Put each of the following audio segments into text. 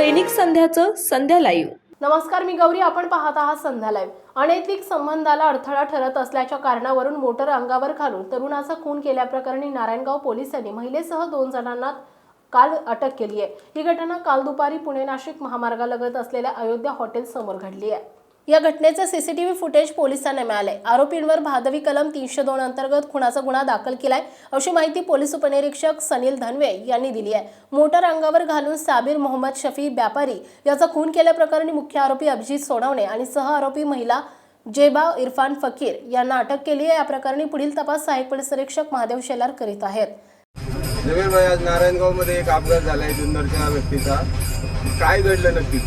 दैनिक संध्याचं संध्या live. नमस्कार मी गौरी. आपण पाहत आहात संध्या लाईव्ह. अनैतिक संबंधाला अडथळा ठरत असल्याच्या कारणावरून मोटर अंगावर घालून तरुणाचा खून केल्याप्रकरणी नारायणगाव पोलिसांनी महिलेसह दोन जणांना काल अटक केली आहे ही घटना काल दुपारी पुणे नाशिक महामार्गालगत असलेल्या अयोध्या हॉटेल समोर घडली आहे या घटनेचे सीसीटीव्ही फुटेज पोलिसांना मिळाले आरोपींवर भादवी कलम तीनशे दोन अंतर्गत खुनाचा गुन्हा दाखल केलाय. अशी माहिती पोलीस उपनिरीक्षक सनील धनवे यांनी दिली आहे. मोटर अंगावर घालून साबीर मोहम्मद शफी व्यापारी याचा खून केल्याप्रकरणी मुख्य आरोपी अभिजित सोनवणे आणि सह आरोपी महिला जेबा इरफान फकीर यांना अटक केली आहे. या प्रकरणी पुढील तपास सहाय्यक पोलीस निरीक्षक महादेव शेलार करीत आहेत. नारायणगावमध्ये एक अपघात झालाय जुन्नरच्या व्यक्तीचा. काय घडलं नक्की?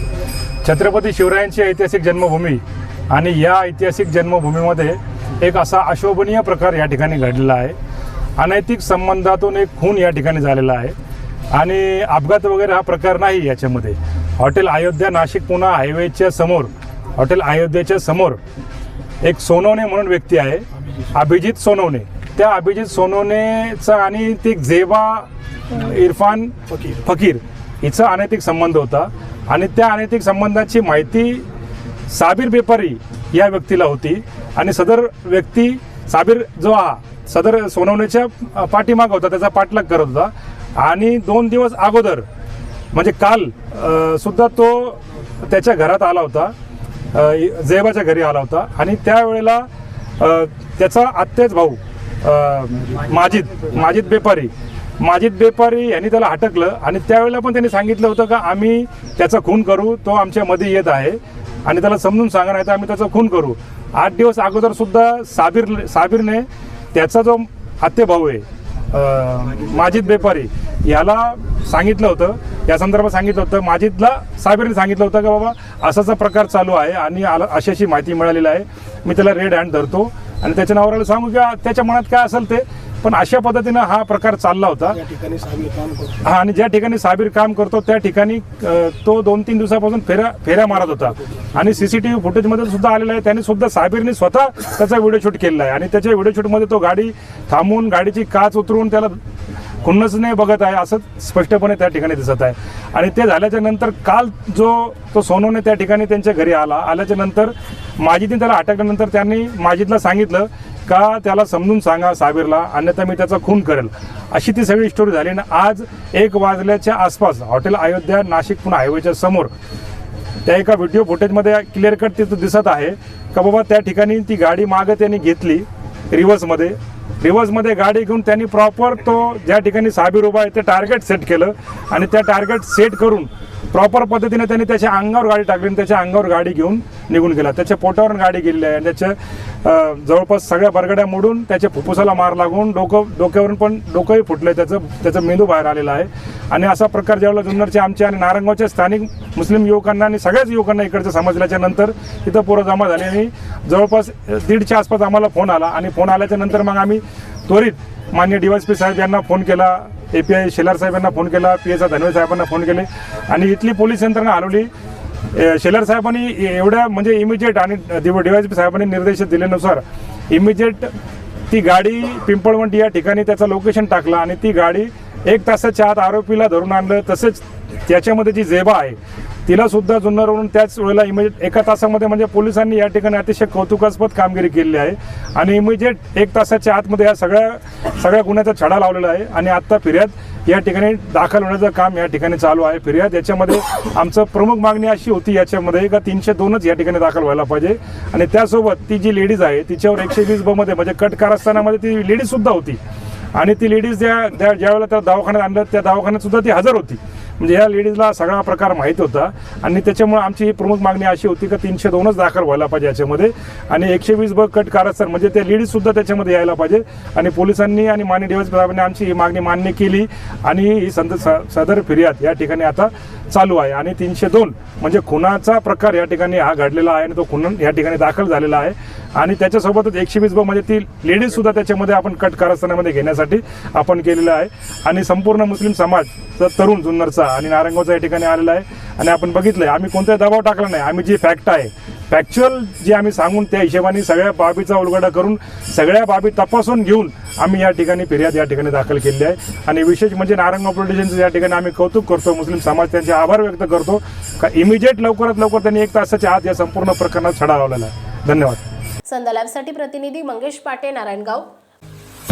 छत्रपती शिवरायांची ऐतिहासिक जन्मभूमी आणि या ऐतिहासिक जन्मभूमीमध्ये एक असा अशोभनीय प्रकार या ठिकाणी घडलेला आहे. अनैतिक संबंधातून एक खून या ठिकाणी झालेला आहे. आणि अपघात वगैरे हा प्रकार नाही याच्यामध्ये. हॉटेल अयोध्या नाशिक पुणा हायवेच्या समोर हॉटेल अयोध्येच्या समोर एक सोनवणे म्हणून व्यक्ती आहे अभिजित सोनवणे. त्या अभिजित सोनवणेचा आणि ते जेबा इरफान फकीर. हिचा अनैतिक संबंध होता आणि त्या अनैतिक संबंधाची माहिती साबीर बेपारी या व्यक्तीला होती. आणि सदर व्यक्ती साबीर जो हा सदर सोनवण्याच्या पाठीमाग होता त्याचा पाठलाग करत होता. आणि दोन दिवस अगोदर म्हणजे काल सुद्धा तो त्याच्या घरात आला होता. जैबाच्या घरी आला होता. आणि त्यावेळेला त्याचा आत्याच भाऊ माजिद माजिद बेपारी माजिद बेपारी यांनी त्याला हटकलं आणि त्यावेळेला पण त्यांनी सांगितलं होतं का आम्ही त्याचा खून करू तो आमच्या मध्ये येत आहे आणि त्याला समजून सांगा नाही तर आम्ही त्याचा खून करू. आठ दिवस अगोदर सुद्धा साबीर साबीरने त्याचा जो आत्ते भाऊ आहे माजिद बेपारी याला सांगितलं होतं या संदर्भात सांगितलं होतं माजिदला साबीरने सांगितलं होतं का बाबा असाचा प्रकार चालू आहे आणि आला अशी अशी माहिती मिळालेली आहे. मी त्याला रेड हँड धरतो आणि त्याच्या नावाला सांगू की त्याच्या मनात काय असेल ते? पण अशा पद्धतीनं हा प्रकार चालला होता. हा आणि ज्या ठिकाणी साबीर काम करतो त्या ठिकाणी तो दोन तीन दिवसापासून फेऱ्या फेऱ्या मारत होता. आणि सीसीटीव्ही फुटेजमध्ये सुद्धा आलेला आहे. त्याने सुद्धा साबीरने स्वतः त्याचा व्हिडिओ शूट केलेला आहे. आणि त्याच्या व्हिडिओ शूटमध्ये तो गाडी थांबवून गाडीची काच उतरून त्याला खुन्नस नाही बघत आहे असं स्पष्टपणे त्या ठिकाणी दिसत आहे. आणि ते झाल्याच्यानंतर काल जो तो सोनवणे त्या ठिकाणी त्यांच्या घरी आला. आल्याच्यानंतर माजिदने त्याला अटकल्यानंतर त्यांनी माजिदला सांगितलं का त्याला समजून सांगा साबीरला अन्यथा मी त्याचा खून करेल. अशी ती सगळी स्टोरी झाली आणि आज एक वाजल्याच्या आसपास हॉटेल अयोध्या नाशिक पुणे हायवेच्या समोर. त्या एका व्हिडिओ फुटेजमध्ये क्लिअर कट तिथं दिसत आहे का बाबा त्या ठिकाणी ती गाडी मागं त्यांनी घेतली रिव्हर्समध्ये रिव्हर्समध्ये गाडी घेऊन त्यांनी प्रॉपर तो ज्या ठिकाणी साबीर उभा आहे ते टार्गेट सेट केलं आणि त्या टार्गेट सेट करून प्रॉपर पद्धतीने त्यांनी त्याच्या अंगावर गाडी टाकली आणि त्याच्या अंगावर गाडी घेऊन निघून गेला. त्याच्या पोटावरून गाडी गेलेली आहे. आणि त्याच्या जवळपास सगळ्या बरगड्या मोडून त्याच्या फुफ्फुसाला मार लागून डोकं डोक्यावरून पण डोकंही फुटलं त्याचं त्याचं मेंदू बाहेर आलेला आहे. आणि असा प्रकार ज्यावेळेला जुन्नरचे आमच्या आणि नारंगावच्या स्थानिक मुस्लिम युवकांना आणि सगळ्याच युवकांना इकडचं समजल्याच्या नंतर इथं पोरं जमा झाली आणि जवळपास दीडच्या आसपास आम्हाला फोन आला. आणि फोन आल्याच्यानंतर मग आम्ही त्वरित मान्य डीवायसपी साहेब यांना फोन केला. ए पी आय शेलार साहेब यांना फोन केला. पी एस आय धनवे साहेबांना फोन केले. आणि इथली पोलीस यंत्रणा हलवली. शेलार साहेबांनी एवढ्या म्हणजे इमिजिएट आणि डीवायसपी साहेबांनी निर्देश दिल्यानुसार इमिजिएट ती गाडी पिंपळवंटी या ठिकाणी त्याचं लोकेशन टाकलं आणि ती गाडी एक तासाच्या आत आरोपीला धरून आणलं. तसेच त्याच्यामध्ये जी जेबा आहे तिला सुद्धा जुन्नरवरून त्याच वेळेला इमिजिएट एका तासामध्ये म्हणजे पोलिसांनी या ठिकाणी अतिशय कौतुकास्पद कामगिरी केलेली आहे. आणि इमिजिएट एक तासाच्या आतमध्ये या सगळ्या सगळ्या गुन्ह्याचा छडा लावलेला आहे. आणि आत्ता फिर्याद या ठिकाणी दाखल होण्याचं काम या ठिकाणी चालू आहे फिर्याद. याच्यामध्ये आमचं प्रमुख मागणी अशी होती याच्यामध्ये का तीनशे दोनच या ठिकाणी दाखल व्हायला पाहिजे. आणि त्यासोबत ती जी लेडीज आहे तिच्यावर एकशे वीस बमध्ये म्हणजे कट कारस्थानामध्ये ती लेडीज सुद्धा होती. आणि ती लेडीज ज्या ज्या ज्यावेळेला त्या दवाखान्यात आणलं त्या दवाखान्यात सुद्धा ती हजर होती. म्हणजे या लेडीजला सगळा प्रकार माहीत होता. आणि त्याच्यामुळे आमची ही प्रमुख मागणी अशी होती की तीनशे दोनच दाखल व्हायला पाहिजे याच्यामध्ये. आणि एकशे वीस बग कट कारस्थान म्हणजे त्या लेडीज सुद्धा त्याच्यामध्ये यायला पाहिजे. आणि पोलिसांनी आणि मान्य डिवाइस साहेबांनी आमची ही मागणी मान्य केली. आणि ही संत स- सदर फिर्याद या ठिकाणी आता चालू आहे. आणि तीनशे दोन म्हणजे खुनाचा प्रकार या ठिकाणी हा घडलेला आहे आणि तो खुन या ठिकाणी दाखल झालेला आहे. आणि त्याच्यासोबतच एकशे वीस ब म्हणजे ती लेडीज सुद्धा त्याच्यामध्ये आपण कट कारस्थानामध्ये घेण्यासाठी आपण केलेलं आहे. आणि संपूर्ण मुस्लिम समाज तरुण जुन्नरचा पोलिसांचा आणि नारायणगावचा या ठिकाणी आलेला आहे. आणि आपण बघितलंय आम्ही कोणताही दबाव टाकला नाही. आम्ही जे फॅक्ट आहे फॅक्च्युअल जे आम्ही सांगून त्या हिशोबाने सगळ्या बाबीचा उलगडा करून सगळ्या बाबी तपासून घेऊन आम्ही या ठिकाणी फिर्याद या ठिकाणी दाखल केली आहे. आणि विशेष म्हणजे नारायणगाव पोलीस या ठिकाणी आम्ही कौतुक करतो मुस्लिम समाज त्यांचे आभार व्यक्त करतो. का इमिजिएट लवकरात लवकर त्यांनी एक तासाच्या आत या संपूर्ण प्रकरणात छडा लावलेला आहे. धन्यवाद. संध्या लाईव्हसाठी प्रतिनिधी मंगेश पाटे नारायणगाव